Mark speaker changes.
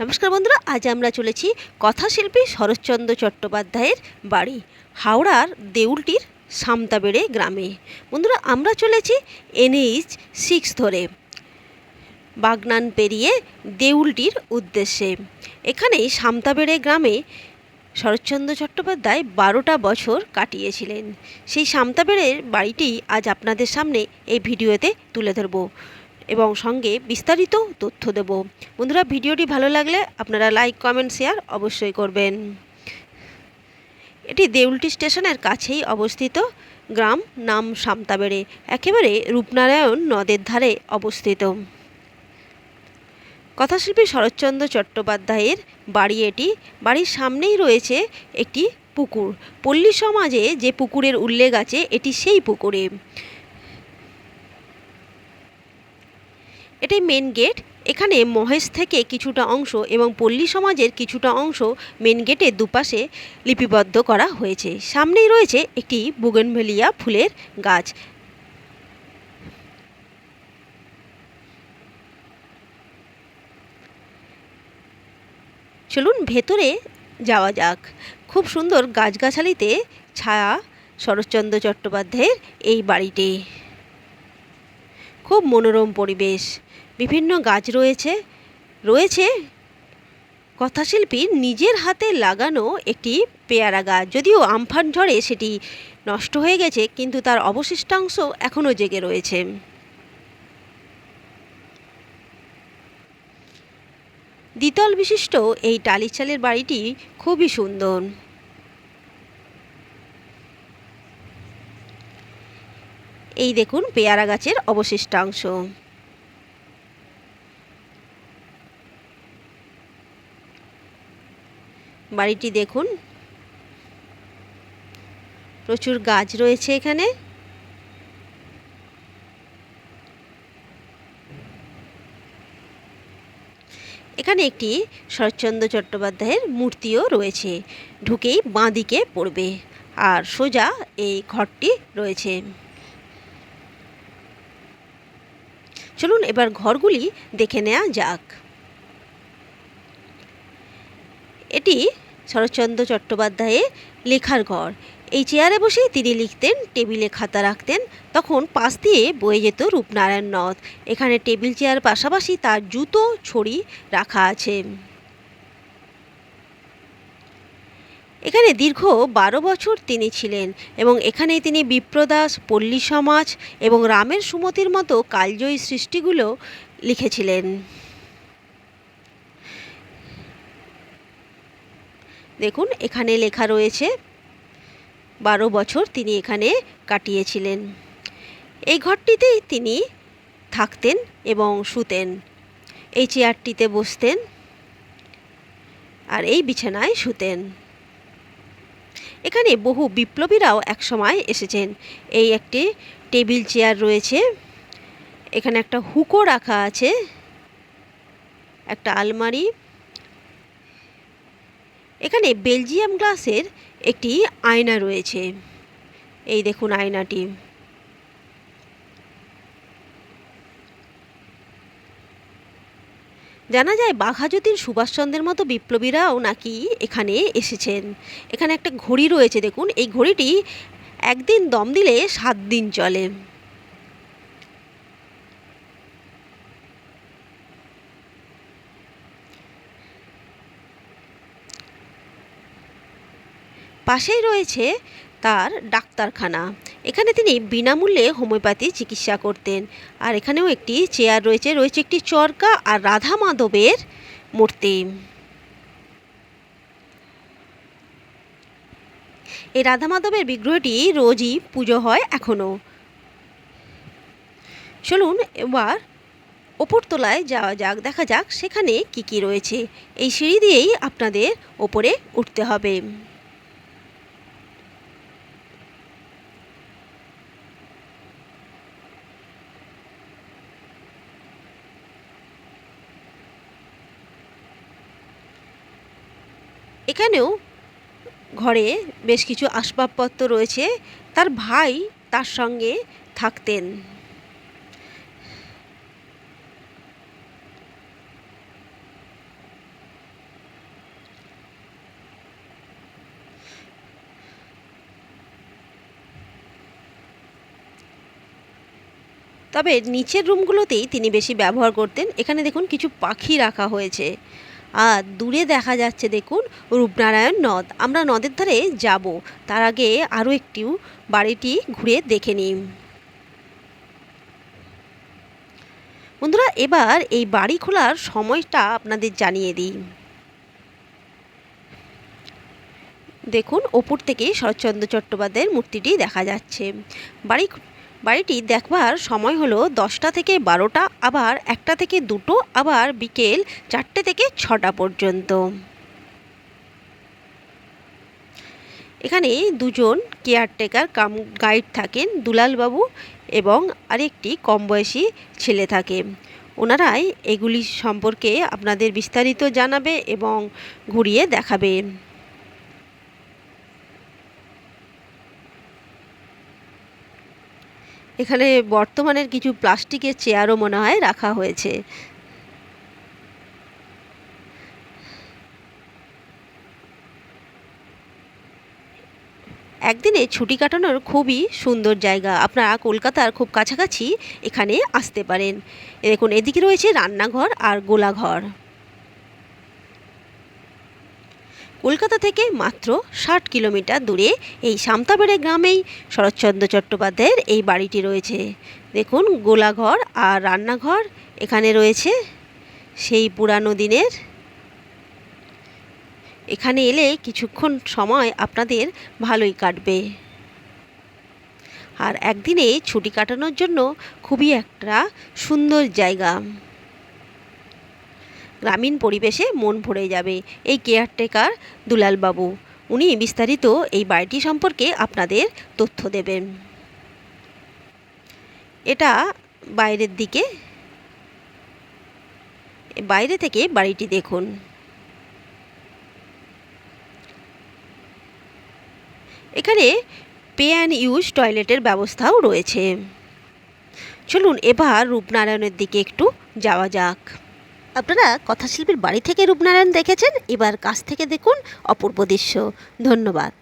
Speaker 1: নমস্কার বন্ধুরা, আজ আমরা চলেছি কথাশিল্পী শরৎচন্দ্র চট্টোপাধ্যায়ের বাড়ি, হাওড়ার দেউলটির সামতাবেড়ে গ্রামে। বন্ধুরা, আমরা চলেছি এনএইচ সিক্স ধরে, বাগনান পেরিয়ে দেউলটির উদ্দেশ্যে। এখানেই সামতাবেড়ে গ্রামে শরৎচন্দ্র চট্টোপাধ্যায় বারোটা বছর কাটিয়েছিলেন। সেই সামতাবেড়ের বাড়িটি আজ আপনাদের সামনে এই ভিডিওতে তুলে ধরবো। এবং সঙ্গে বিস্তারিত তথ্য দেব। বন্ধুরা, ভিডিওটি ভালো লাগলে আপনারা লাইক, কমেন্ট, শেয়ার অবশ্যই করবেন। এটি দেউলটি স্টেশনের কাছেই অবস্থিত গ্রাম নাম সামতাবেড়ে, একেবারে রূপনারায়ণ নদের ধারে অবস্থিত। কথাশিল্পী শরৎচন্দ্র চট্টোপাধ্যায়ের বাড়ি এটি। বাড়ির সামনেই রয়েছে একটি পুকুর। পল্লী সমাজে যে পুকুরের উল্লেখ আছে, এটি সেই পুকুরে। এটাই মেন গেট এখানে মহেশ থেকে কিছুটা অংশ এবং পল্লী সমাজের কিছুটা অংশ মেন গেটের দুপাশে লিপিবদ্ধ করা হয়েছে। সামনেই রয়েছে একটি বুগেনভেলিয়া ফুলের গাছ। চলুন ভেতরে যাওয়া যাক। খুব সুন্দর গাছগাছালিতে ছায়া শরৎচন্দ্র চট্টোপাধ্যায়ের এই বাড়িটি। খুব মনোরম পরিবেশ। বিভিন্ন গাছ রয়েছে। রয়েছে কথাশিল্পীর নিজের হাতে লাগানো একটি পেয়ারা গাছ। যদিও আমফান ঝড়ে সেটি নষ্ট হয়ে গেছে, কিন্তু তার অবশিষ্টাংশ এখনও জেগে রয়েছে। দ্বিতল বিশিষ্ট এই টালিচালের বাড়িটি খুবই সুন্দর। এই দেখুন পেয়ারা গাছের অবশিষ্টাংশ। বাড়িটি দেখুন। প্রচুর গাছ রয়েছে এখানে। এখানে একটি শরৎচন্দ্র চট্টোপাধ্যায়ের মূর্তিও রয়েছে। ঢুকেই বাঁ দিকে পড়বে। আর সোজা এই ঘরটি রয়েছে। চলুন এবার ঘরগুলি দেখে নেওয়া যাক। এটি শরৎচন্দ্র চট্টোপাধ্যায়ের লেখার ঘর। এই চেয়ারে বসেই তিনি লিখতেন, টেবিলে খাতা রাখতেন, তখন পাশ দিয়ে বয়ে যেত রূপনারায়ণ নদ। এখানে টেবিল চেয়ার পাশাপাশি তার জুতো, ছড়ি রাখা আছে। এখানে দীর্ঘ বারো বছর তিনি ছিলেন এবং এখানেই তিনি বিপ্রদাস, পল্লী সমাজ এবং রামের সুমতির মতো কালজয়ী সৃষ্টিগুলো লিখেছিলেন। দেখুন, এখানে লেখা রয়েছে, বারো বছর তিনি এখানে কাটিয়েছিলেন। এই ঘরটিতেই তিনি থাকতেন এবং শুতেন, এই চেয়ারটিতে বসতেন আর এই বিছানায় শুতেন। এখানে বহু বিপ্লবীরাও একসময় এসেছেন। এই একটি টেবিল চেয়ার রয়েছে, এখানে একটা হুকো রাখা আছে, একটা আলমারি এখানে বেলজিয়াম গ্লাসের একটি আয়না রয়েছে। এই দেখুন আয়নাটি। জানা যায় বাঘাযতীন সুভাষচন্দ্রের মতো বিপ্লবীরাও নাকি এখানে এসেছেন। এখানে একটা ঘড়ি রয়েছে, দেখুন। এই ঘড়িটি একদিন দম দিলে সাত দিন চলে। পাশেই রয়েছে তার ডাক্তারখানা। এখানে তিনি বিনামূল্যে হোমিওপ্যাথি চিকিৎসা করতেন। আর এখানেও একটি চেয়ার রয়েছে রয়েছে একটি চরকা আর রাধা মাধবের মূর্তি। এই রাধা মাধবের বিগ্রহটি রোজই পুজো হয় এখনও। চলুন এবার ওপরতলায় যাওয়া যাক, দেখা যাক সেখানে কি কি রয়েছে। এই সিঁড়ি দিয়েই আপনাদের ওপরে উঠতে হবে। সেখানেও ঘরে বেশ কিছু আসবাবপত্র রয়েছে। তার ভাই তার সঙ্গে থাকতেন। তবে নিচের রুমগুলোতেই তিনি বেশি ব্যবহার করতেন। এখানে দেখুন, কিছু পাখি রাখা হয়েছে। আর দূরে দেখা যাচ্ছে দেখুন রূপনারায়ণ নদ। আমরা নদের ধারে যাব। তার আগে আরও একটু বাড়িটি ঘুরে দেখে নিই। বন্ধুরা, এবার এই বাড়ি খোলার সময়টা আপনাদের জানিয়ে দিই। দেখুন, ওপর থেকে শরৎচন্দ্র চট্টোপাধ্যায়ের মূর্তিটি দেখা যাচ্ছে। বাড়ি বাড়িটি দেখবার সময় হলো দশটা থেকে বারোটা, আবার একটা থেকে দুটো, আবার বিকেল চারটে থেকে ছটা পর্যন্ত। এখানে দুজন কেয়ারটেকার কাম, গাইড থাকেন, দুলালবাবু এবং আরেকটি কম বয়সী ছেলে থাকে। ওনারাই এগুলি সম্পর্কে আপনাদের বিস্তারিত জানাবে এবং ঘুরিয়ে দেখাবে। এখানে বর্তমানের কিছু প্লাস্টিকের চেয়ারও মনে হয় রাখা হয়েছে। একদিনে ছুটি কাটানোর খুবই সুন্দর জায়গা। আপনারা কলকাতার খুব কাছাকাছি এখানে আসতে পারেন। দেখুন, এদিকে রয়েছে রান্নাঘর আর গোলাঘর। কলকাতা থেকে মাত্র ষাট কিলোমিটার দূরে এই সামতাবেড়ে গ্রামেই শরৎচন্দ্র চট্টোপাধ্যায়ের এই বাড়িটি রয়েছে। দেখুন, গোলাঘর আর রান্নাঘর এখানে রয়েছে সেই পুরানো দিনের। এখানে এলে কিছুক্ষণ সময় আপনাদের ভালোই কাটবে। আর একদিনে ছুটি কাটানোর জন্য খুবই একটা সুন্দর জায়গা। গ্রামীণ পরিবেশে মন ভরে যাবে। এই কেয়ারটেকার দুলালবাবু, উনি বিস্তারিত এই বাড়িটি সম্পর্কে আপনাদের তথ্য দেবেন। এটা বাইরের দিকে। বাইরে থেকে বাড়িটি দেখুন। এখানে পে অ্যান্ড ইউজ টয়লেটের ব্যবস্থাও রয়েছে। চলুন এবার রূপনারায়ণের দিকে একটু যাওয়া যাক। আপনারা কথাশিল্পীর বাড়ি থেকে রূপনারায়ণ দেখেছেন। এবার কাছ থেকে দেখুন অপূর্ব দৃশ্য। ধন্যবাদ।